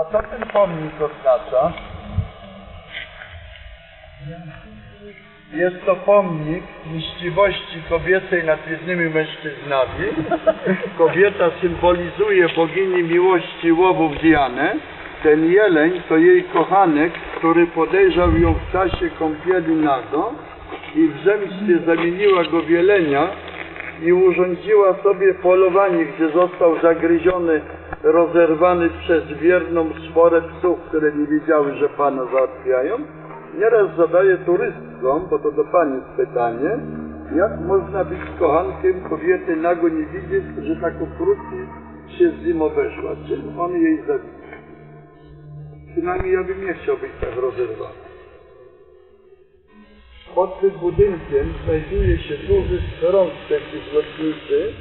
A co ten pomnik oznacza? Jest to pomnik mściwości kobiecej nad jednymi mężczyznami. Kobieta symbolizuje bogini miłości łowów Dianę. Ten jeleń to jej kochanek, który podejrzał ją w czasie kąpieli nago i w zemście zamieniła go w jelenia i urządziła sobie polowanie, gdzie został zagryziony, rozerwany przez wierną sforę psów, które nie wiedziały, że Pana załatwiają. Nieraz zadaję turystkom, bo to do Pani jest pytanie, jak można być kochankiem kobiety nago nie widzieć, że tak okrutnie się z nim obeszła. Czym on jej zabił? Przynajmniej ja bym nie chciał być tak rozerwany. Pod tym budynkiem znajduje się duży schron taki zlotniczy,